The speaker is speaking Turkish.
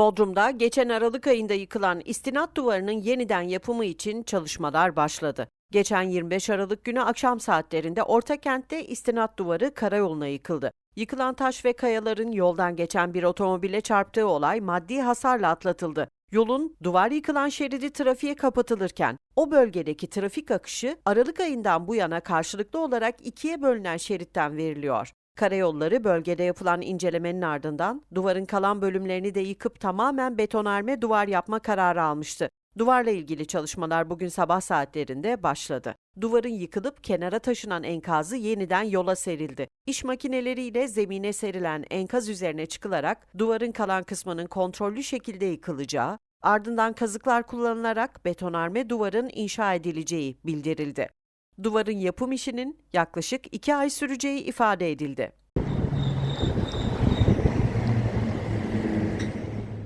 Bodrum'da geçen Aralık ayında yıkılan istinat duvarının yeniden yapımı için çalışmalar başladı. Geçen 25 Aralık günü akşam saatlerinde Ortakent'te istinat duvarı karayoluna yıkıldı. Yıkılan taş ve kayaların yoldan geçen bir otomobile çarptığı olay maddi hasarla atlatıldı. Yolun duvar yıkılan şeridi trafiğe kapatılırken o bölgedeki trafik akışı Aralık ayından bu yana karşılıklı olarak ikiye bölünen şeritten veriliyor. Karayolları bölgede yapılan incelemenin ardından duvarın kalan bölümlerini de yıkıp tamamen betonarme duvar yapma kararı almıştı. Duvarla ilgili çalışmalar bugün sabah saatlerinde başladı. Duvarın yıkılıp kenara taşınan enkazı yeniden yola serildi. İş makineleriyle zemine serilen enkaz üzerine çıkılarak duvarın kalan kısmının kontrollü şekilde yıkılacağı, ardından kazıklar kullanılarak betonarme duvarın inşa edileceği bildirildi. Duvarın yapım işinin yaklaşık iki ay süreceği ifade edildi.